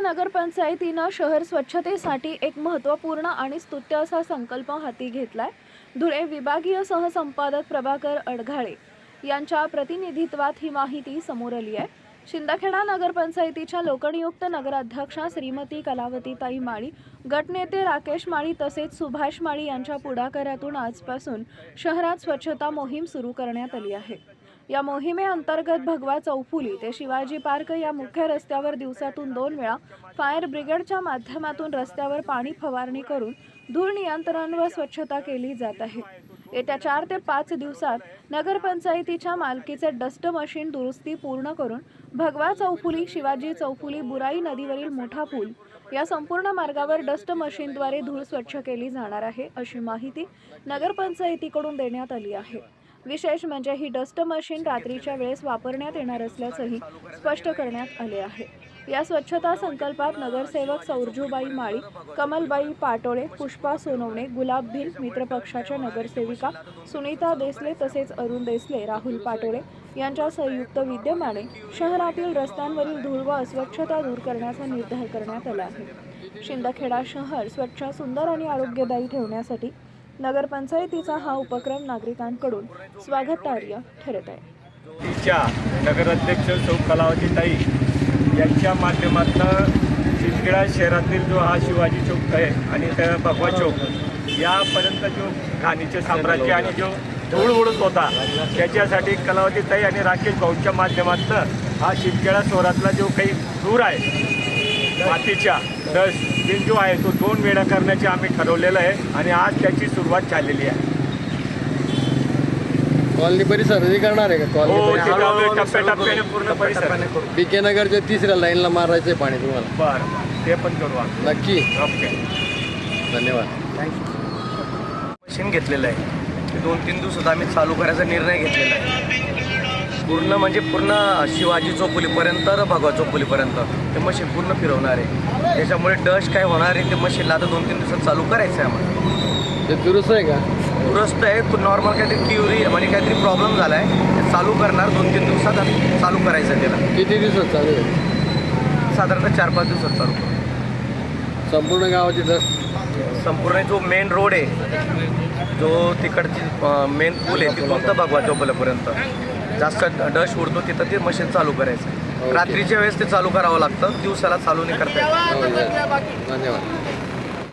नगरपंचायतीनं शहर स्वच्छतेसाठी एक महत्त्वपूर्ण आणि स्तुत्य असा संकल्प हाती घेतलाय. धुळे विभागीय सहसंपादक प्रभाकर अडघाळे यांच्या प्रतिनिधित्वात ही माहिती समोर आली आहे. शिंदखेडा नगरपंचायतीच्या लोकनियुक्त नगराध्यक्षा श्रीमती कलावतीताई माळी गटनेते राकेश माळी तसेच सुभाष माळी यांच्या पुढाकारातून आजपासून शहरात स्वच्छता मोहीम सुरू करण्यात आली आहे. या मोहिमेअंतर्गत भगवा चौफुली ते शिवाजी पार्क या मुख्य रस्त्यावर दिवसातून दोन वेळा फायर ब्रिगेडच्या माध्यमातून रस्त्यावर पाणी फवारणी करून धूळ नियंत्रण व स्वच्छता केली जात आहे. येत्या चार ते पाच दिवसात नगरपंचायतीच्या मालकीचे डस्ट मशीन दुरुस्ती पूर्ण करून भगवा चौफुली शिवाजी चौफुली बुराई नदीवरील मोठा पूल या संपूर्ण मार्गावर डस्ट मशीनद्वारे धूळ स्वच्छ केली जाणार आहे अशी माहिती नगरपंचायतीकडून देण्यात आली आहे. विशेष म्हणजे ही डस्ट मशीन रात्रीच्या वेळेस वापरण्यात येणार असल्याचंही स्पष्ट करण्यात आले आहे. या स्वच्छता संकल्पात नगरसेवक सौरजूबाई माळी कमलबाई पाटोळे पुष्पा सोनवणे गुलाब भिल मित्रपक्षाच्या नगरसेविका सुनीता देसले तसेच अरुण देसले राहुल पाटोळे यांच्या संयुक्त विद्यमाने शहरातील रस्त्यांवरील धूळ व अस्वच्छता दूर करण्याचा निर्धार करण्यात आला आहे. शिंदखेडा शहर स्वच्छ सुंदर आणि आरोग्यदायी ठेवण्यासाठी नगरपंचायतीचा हा उपक्रम नागरिकांकडून स्वागतार्ह ठरत आहे. तिच्या नगराध्यक्ष सौ कलावतीताई यांच्या माध्यमातून शिंदखेडा शहरातील जो हा शिवाजी चौक आहे आणि त्या भगवा चौक यापर्यंत जो घाणीचे साम्राज्य आणि जो धूळ उडत होता त्याच्यासाठी कलावतीताई आणि राकेश भाऊंच्या माध्यमातून हा शिंदखेडा शहरातला जो काही धूर आहे मातीच्या. डस्टबिन जो आहे तो दोन वेळा करण्याचे आम्ही ठरवलेलं आहे आणि आज त्याची सुरुवात झालेली आहे. कॉलनी परिसर हे करणार आहे का? हो कॉलनी ते काम टप्प्याटप्प्याने पूर्ण परिसर. बी के नगरच्या तिसऱ्या लाईनला मारायचंय पाणी तुम्हाला. बरं बरं. ते पण करू आम्ही. नक्की. ओके. धन्यवाद. मशीन घेतलेलं आहे. ते दोन तीन दिवसात आम्ही चालू करायचा निर्णय घेतलेला आहे. पूर्ण म्हणजे पूर्ण शिवाजी चौफुलीपर्यंत तर भगवा चौफुलीपर्यंत ते मशीन पूर्ण फिरवणार आहे. त्याच्यामुळे डस्ट काय होणार आहे ते मशीनला आता दोन तीन दिवसात चालू करायचं आहे आम्हाला. ते दुरुस्त आहे का? दुरुस्त आहे तो नॉर्मल काहीतरी क्युरी म्हणजे काहीतरी प्रॉब्लेम झाला आहे ते चालू करणार दोन तीन दिवसात चालू करायचं आहे त्याला. किती दिवसात चालू आहे? साधारणतः चार पाच दिवसात चालू करू. संपूर्ण गावाची दस संपूर्ण जो मेन रोड आहे जो तिकडची मेन पूल आहे तिथून तर भगवा चौपल्यापर्यंत जास्त डस्ट उडतो तिथं ते मशीन चालू करायचं. रात्रीच्या वेळेस ते चालू करावं लागतं दिवसाला चालू नाही करता येत हो, yes. धन्यवाद